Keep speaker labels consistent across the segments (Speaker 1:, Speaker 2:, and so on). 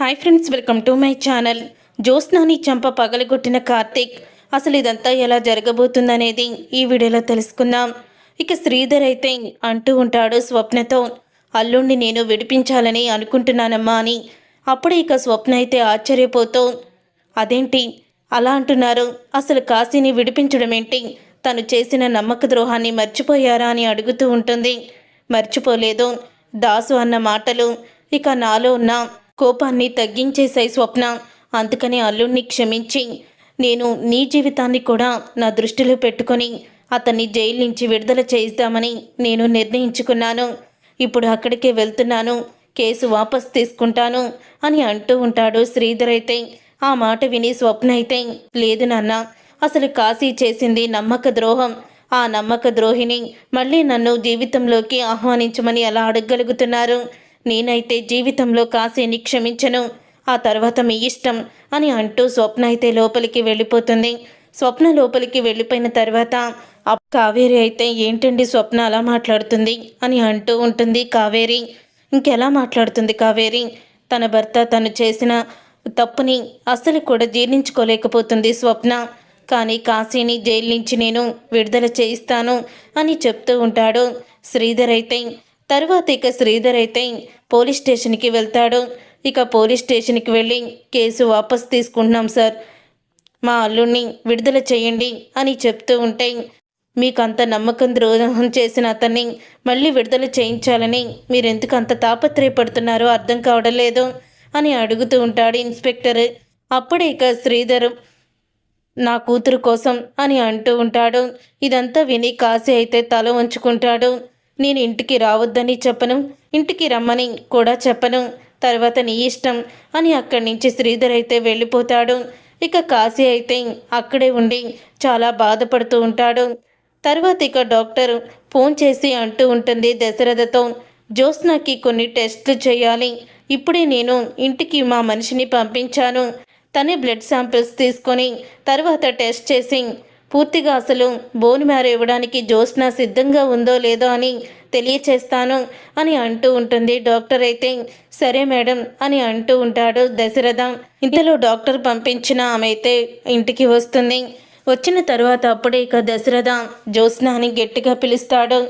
Speaker 1: Hi friends welcome to my channel. జ్యోత్స్నాని చంప పగలగొట్టిన కార్తీక్ అసలు ఇదంతా ఎలా జరగబోతుందనేది ఈ వీడియోలో తెలుసుకుందాం. ఇక శ్రీధర్ అయితే అంటూ ఉంటాడు స్వప్నతో అల్లుణ్ణి నేను విడిపించాలని అనుకుంటున్నానమ్మా అని. అప్పుడే ఇక స్వప్న అయితే ఆశ్చర్యపోతూ అదేంటి? అలా అంటున్నారు. అసలు కాశీని విడిపించడం ఏంటి? తను చేసిన నమ్మక ద్రోహాన్ని మర్చిపోయారా? అని అడుగుతూ ఉంటుంది. మర్చిపోలేదు. దాసు అన్న మాటలు ఇక నాలో ఉన్న కోపాన్ని తగ్గించేశాయి స్వప్న. అందుకని అల్లుణ్ణి క్షమించి నేను నీ జీవితాన్ని కూడా నా దృష్టిలో పెట్టుకొని అతన్ని జైలు నుంచి విడుదల చేయిద్దామని నేను నిర్ణయించుకున్నాను. ఇప్పుడు అక్కడికే వెళ్తున్నాను కేసు వాపస్ తీసుకుంటాను అని అంటూ ఉంటాడు శ్రీధర్ అయితే. ఆ మాట విని స్వప్న అయితే లేదు నాన్న అసలు కాశీ చేసింది నమ్మక ద్రోహం. ఆ నమ్మక ద్రోహిని మళ్ళీ నన్ను జీవితంలోకి ఆహ్వానించమని ఎలా అడగగలుగుతున్నారు? నేనైతే జీవితంలో కాశీని క్షమించను. ఆ తర్వాత మీ ఇష్టం అని అంటూ స్వప్న అయితే లోపలికి వెళ్ళిపోతుంది. స్వప్న లోపలికి వెళ్ళిపోయిన తర్వాత కావేరి అయితే ఏంటండి స్వప్న అలా మాట్లాడుతుంది? అని అంటూ ఉంటుంది కావేరి. ఇంకెలా మాట్లాడుతుంది కావేరి? తన భర్త తను చేసిన తప్పుని అస్సలు కూడా జీర్ణించుకోలేకపోతుంది స్వప్న. కానీ కాశీని జైలు నుంచి నేను విడుదల చేయిస్తాను అని చెప్తూ ఉంటాడు. శ్రీధర్ అయితే తరువాత ఇక శ్రీధర్ అయితే పోలీస్ స్టేషన్కి వెళ్తాడు. ఇక పోలీస్ స్టేషన్కి వెళ్ళి కేసు వాపస్ తీసుకుంటున్నాం సార్. మా అల్లుడిని విడుదల చేయండి అని చెప్తూ ఉంటే మీకు అంత నమ్మకం ద్రోహం చేసిన అతన్ని మళ్ళీ విడుదల చేయించాలని మీరెందుకు అంత తాపత్రయపడుతున్నారో అర్థం కావడం లేదు అని అడుగుతూ ఉంటాడు ఇన్స్పెక్టర్. అప్పుడే ఇక శ్రీధర్ నా కూతురు కోసం అని అంటూ ఉంటాడు. ఇదంతా విని కాశీ అయితే తల ఉంచుకుంటాడు నేను ఇంటికి రావద్దని చెప్పను ఇంటికి రమ్మని కూడా చెప్పను. తర్వాత నీ ఇష్టం అని అక్కడి నుంచి శ్రీధర్ అయితే వెళ్ళిపోతాడు. ఇక కాశీ అయితే అక్కడే ఉండి చాలా బాధపడుతూ ఉంటాడు. తర్వాత ఇక డాక్టర్ ఫోన్ చేసి అంటూ ఉంటుంది దశరథతో జ్యోత్స్నాకి కొన్ని టెస్టులు చేయాలి. ఇప్పుడే నేను ఇంటికి మా మనిషిని పంపించాను. తనే బ్లడ్ శాంపిల్స్ తీసుకొని తర్వాత టెస్ట్ చేసి పూర్తిగా అసలు బోన్ మ్యారో ఇవ్వడానికి జ్యోత్స్న సిద్ధంగా ఉందో లేదో అని తెలియచేస్తాను అని అంటూ ఉంటుంది. డాక్టర్ అయితే సరే మేడం అని అంటూ ఉంటాడు దశరథ. ఇంతలో డాక్టర్ పంపించిన ఆమె అయితే ఇంటికి వస్తుంది. వచ్చిన తర్వాత అప్పుడే ఇక దశరథ జ్యోత్స్న అని గట్టిగా పిలుస్తాడు.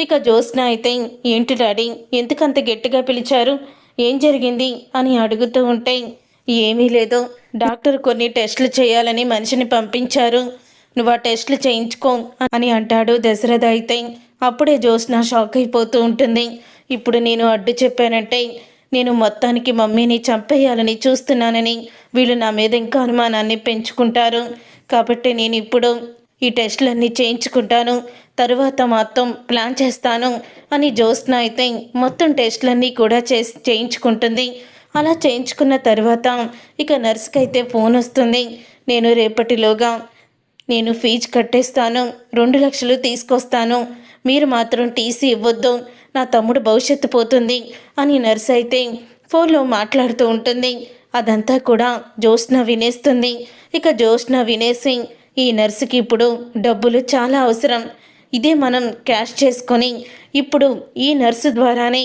Speaker 1: ఇక జ్యోత్స్న అయితే ఏంటి డాడీ ఎందుకంత గట్టిగా పిలిచారు? ఏం జరిగింది? అని అడుగుతూ ఉంటే ఏమీ లేదు. డాక్టర్ కొన్ని టెస్టులు చేయాలని మనిషిని పంపించారు. నువ్వు ఆ టెస్ట్లు చేయించుకో అని అంటాడు దశరథ అయితే. అప్పుడే జ్యోత్స్న షాక్ అయిపోతూ ఉంటుంది. ఇప్పుడు నేను అడ్డు చెప్పానంటే నేను మొత్తానికి మమ్మీని చంపేయాలని చూస్తున్నానని. వీళ్ళు నా మీద ఇంకా అనుమానాన్ని పెంచుకుంటారు. కాబట్టి నేను ఇప్పుడు ఈ టెస్టులన్నీ చేయించుకుంటాను. తరువాత మొత్తం ప్లాన్ చేస్తాను అని జ్యోత్స్న అయితే మొత్తం టెస్టులన్నీ కూడా చేసి చేయించుకుంటుంది. అలా చేయించుకున్న తర్వాత ఇక నర్స్కి అయితే ఫోన్ వస్తుంది. నేను రేపటిలోగా నేను ఫీజు కట్టేస్తాను రెండు లక్షలు తీసుకొస్తాను. మీరు మాత్రం టీసీ ఇవ్వద్దు. నా తమ్ముడు భవిష్యత్తు పోతుంది అని నర్స్ అయితే ఫోన్లో మాట్లాడుతూ ఉంటుంది. అదంతా కూడా జ్యోత్స్న వినేస్తుంది. ఇక జ్యోత్స్న వినేసి ఈ నర్సుకి ఇప్పుడు డబ్బులు చాలా అవసరం. ఇదే మనం క్యాష్ చేసుకొని ఇప్పుడు ఈ నర్సు ద్వారానే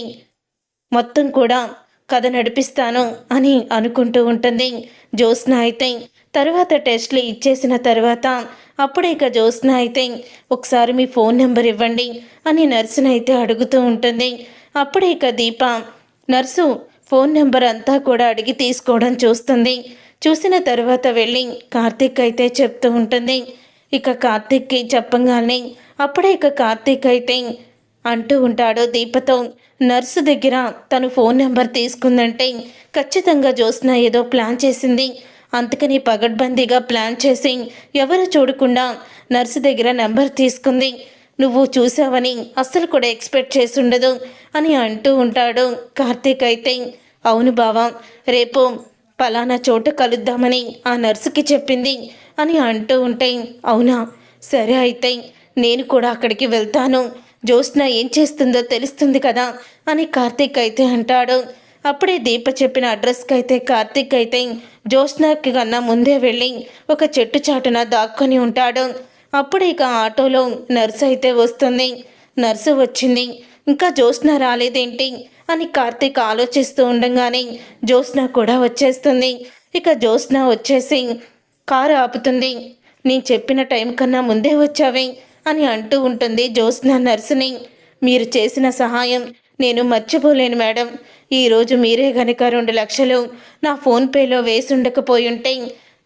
Speaker 1: మొత్తం కూడా కథ నడిపిస్తాను అని అనుకుంటూ ఉంటుంది. జ్యోత్స్న అయితే తర్వాత టెస్ట్లు ఇచ్చేసిన తర్వాత అప్పుడే ఇక జ్యోత్స్న అయితే ఒకసారి మీ ఫోన్ నెంబర్ ఇవ్వండి అని నర్సునైతే అయితే అడుగుతూ ఉంటుంది. అప్పుడే ఇక దీప నర్సు ఫోన్ నెంబర్ అంతా కూడా అడిగి తీసుకోవడం చూస్తుంది. చూసిన తర్వాత వెళ్ళి కార్తీక్ అయితే చెప్తూ ఉంటుంది. ఇక కార్తీక్కి చెప్పంగానే అప్పుడే ఇక కార్తీక్ అయితే అంటూ ఉంటాడు దీపతో నర్సు దగ్గర తను ఫోన్ నెంబర్ తీసుకుందంటే ఖచ్చితంగా జ్యోత్స్న ఏదో ప్లాన్ చేసింది. అందుకని పగడ్బందీగా ప్లాన్ చేసి ఎవరు చూడకుండా నర్సు దగ్గర నెంబర్ తీసుకుంది. నువ్వు చూసావని అస్సలు కూడా ఎక్స్పెక్ట్ చేసి ఉండదు అని అంటూ ఉంటాడు కార్తీక్ అయితే. అవును బావా రేపు పలానా చోట కలుద్దామని ఆ నర్సుకి చెప్పింది అని అంటూ ఉంటే. అవునా సరే అయితే నేను కూడా అక్కడికి వెళ్తాను. జ్యోత్స్న ఏం చేస్తుందో తెలుస్తుంది కదా అని కార్తీక్ అయితే అంటాడు. అప్పుడే దీప చెప్పిన అడ్రస్కి అయితే కార్తిక్ అయితే జ్యోత్స్నాకి కన్నా ముందే వెళ్ళి ఒక చెట్టు చాటున దాక్కొని ఉంటాడు. అప్పుడే ఇక ఆటోలో నర్సు అయితే వస్తుంది. నర్సు వచ్చింది. ఇంకా జ్యోత్స్న రాలేదేంటి? అని కార్తీక్ ఆలోచిస్తూ ఉండగానే జ్యోత్స్న కూడా వచ్చేస్తుంది. ఇక జ్యోత్స్న వచ్చేసి కారు ఆపుతుంది. నేను చెప్పిన టైం కన్నా ముందే వచ్చావే అని అంటూ ఉంటుంది జ్యోత్స్న నర్సుని. మీరు చేసిన సహాయం నేను మర్చిపోలేను మేడం. ఈరోజు మీరే గనక రెండు లక్షలు నా ఫోన్పేలో వేసి ఉండకపోయి ఉంటే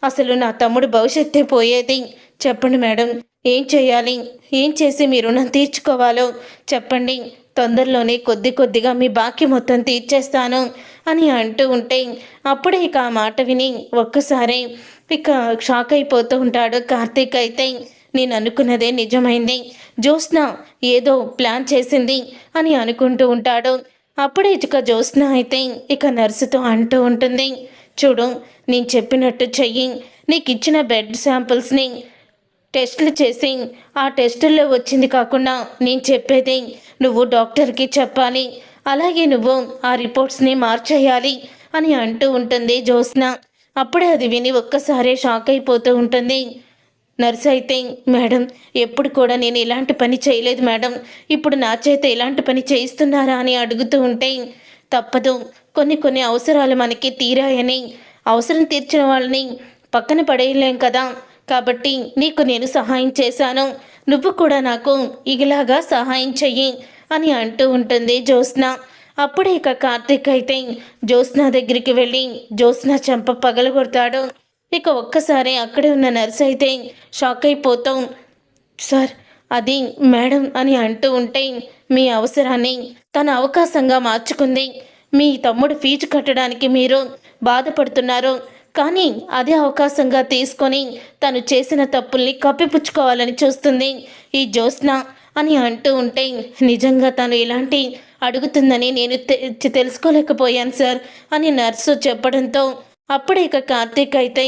Speaker 1: అసలు నా తమ్ముడు భవిష్యత్తే పోయేది? చెప్పండి మేడం. ఏం చేయాలి? ఏం చేసి మీ రుణం తీర్చుకోవాలో? చెప్పండి. తొందరలోనే కొద్ది కొద్దిగా మీ బాకీ మొత్తం తీర్చేస్తాను అని అంటూ ఉంటే అప్పుడే ఇక ఆ మాట విని ఒక్కసారి ఇక షాక్ అయిపోతూ ఉంటాడు కార్తీక్ అయితే. నేను అనుకున్నదే నిజమైంది. జ్యోత్స్న ఏదో ప్లాన్ చేసింది అని అనుకుంటూ ఉంటాడు. అప్పుడే ఇక జ్యోత్స్న అయితే ఇక నర్సుతో అంటూ ఉంటుంది చూడు నేను చెప్పినట్టు చెయ్యి. నీకు ఇచ్చిన బెడ్ శాంపిల్స్ని టెస్టులు చేసి ఆ టెస్టుల్లో వచ్చింది కాకుండా నేను చెప్పేది నువ్వు డాక్టర్కి చెప్పాలి. అలాగే నువ్వు ఆ రిపోర్ట్స్ని మార్చేయాలి అని అంటూ ఉంటుంది జ్యోత్స్న అప్పుడే అది విని ఒక్కసారే షాక్ అయిపోతూ ఉంటుంది. నర్స్ అయితే మేడం ఎప్పుడు కూడా నేను ఇలాంటి పని చేయలేదు మేడం. ఇప్పుడు నా చేత ఇలాంటి పని చేయిస్తున్నారా? అని అడుగుతూ ఉంటే తప్పదు. కొన్ని కొన్ని అవసరాలు మనకి తీరాయని. అవసరం తీర్చిన వాళ్ళని పక్కన పడేయలేం కదా. కాబట్టి నీకు నేను సహాయం చేశాను. నువ్వు కూడా నాకు ఇలాగా సహాయం చెయ్యి అని అంటూ ఉంటుంది జ్యోత్స్న. అప్పుడే ఇక కార్తీక్ అయితే జ్యోత్స్న దగ్గరికి వెళ్ళి జ్యోత్స్న చెంప పగలగొడతాడు. ఇక ఒక్కసారి అక్కడే ఉన్న నర్స్ అయితే షాక్ అయిపోతాం. సార్ అది మేడం అని అంటూ ఉంటే మీ అవసరాన్ని తన అవకాశంగా మార్చుకుంది. మీ తమ్ముడు ఫీజు కట్టడానికి మీరు బాధపడుతున్నారు. కానీ అదే అవకాశంగా తీసుకొని తను చేసిన తప్పుల్ని కప్పిపుచ్చుకోవాలని చూస్తుంది ఈ జ్యోత్స్న అని అంటూ ఉంటే నిజంగా తను ఇలాంటి అడుగుతుందని నేను తె- తెలుసుకోలేకపోయాను సార్ అని నర్సు చెప్పడంతో అప్పుడే ఇక కార్తీక్ అయితే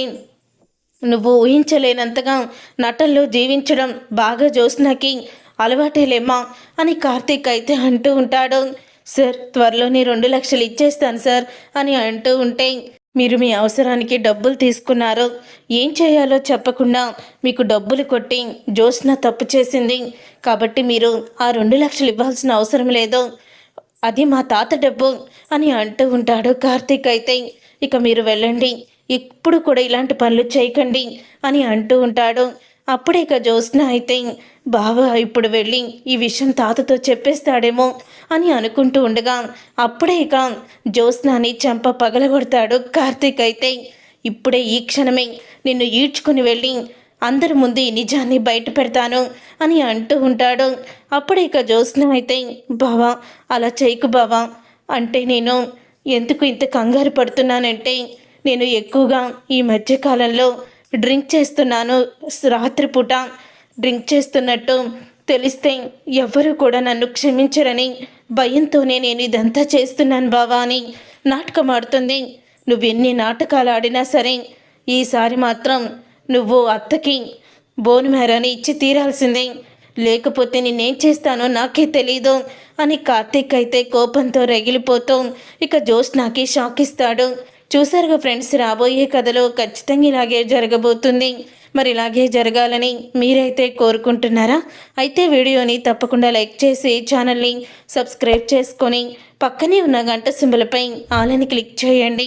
Speaker 1: నువ్వు ఊహించలేనంతగా నటల్లో జీవించడం బాగా జ్యోత్స్నకి అలవాటేలేమ్మా అని కార్తీక్ అయితే అంటూ ఉంటాడు. సార్ త్వరలోనే రెండు లక్షలు ఇచ్చేస్తాను సార్ అని అంటూ ఉంటే మీరు మీ అవసరానికి డబ్బులు తీసుకున్నారు. ఏం చేయాలో చెప్పకుండా మీకు డబ్బులు కొట్టి జ్యోత్స్న తప్పు చేసింది. కాబట్టి మీరు ఆ రెండు లక్షలు ఇవ్వాల్సిన అవసరం లేదు. అది మా తాత డబ్బు అని అంటూ ఉంటాడు కార్తీక్ అయితే. ఇక మీరు వెళ్ళండి. ఇప్పుడు కూడా ఇలాంటి పనులు చేయకండి అని అంటూ ఉంటాడు. అప్పుడే ఇక జ్యోత్స్న అయితే బావ ఇప్పుడు వెళ్ళి ఈ విషయం తాతతో చెప్పేస్తాడేమో అని అనుకుంటూ ఉండగా అప్పుడే ఇక జ్యోత్స్నాని చెంప పగలగొడతాడు కార్తీక్ అయితే. ఇప్పుడే ఈ క్షణమే నిన్ను ఈడ్చుకుని వెళ్ళి అందరి ముందు ఈ నిజాన్ని బయట పెడతాను అని అంటూ ఉంటాడు. అప్పుడే ఇక జ్యోత్స్న అయితే బావా అలా చేయకు బావా. అంటే నేను ఎందుకు ఇంత కంగారు పడుతున్నానంటే నేను ఎక్కువగా ఈ మధ్యకాలంలో డ్రింక్ చేస్తున్నాను. రాత్రిపూట డ్రింక్ చేస్తున్నట్టు తెలిస్తే ఎవ్వరూ కూడా నన్ను క్షమించరని భయంతోనే నేను ఇదంతా చేస్తున్నాను బావా అని నాటకం ఆడుతుంది. నువ్వు ఎన్ని నాటకాలు ఆడినా సరే ఈసారి మాత్రం నువ్వు అత్తకి బోన్ మేరని ఇచ్చి తీరాల్సిందే. లేకపోతే నేనేం చేస్తానో నాకే తెలీదు అని కార్తీక్ అయితే కోపంతో రగిలిపోతూ ఇక జ్యోత్స్నాకి షాక్ ఇస్తాడు చూసారుగా ఫ్రెండ్స్ రాబోయే కథలో ఖచ్చితంగా ఇలాగే జరగబోతుంది. మరి ఇలాగే జరగాలని మీరైతే కోరుకుంటున్నారా? అయితే వీడియోని తప్పకుండా లైక్ చేసి ఛానల్ని సబ్స్క్రైబ్ చేసుకొని పక్కనే ఉన్న గంట సింబలపై ఆలని క్లిక్ చేయండి.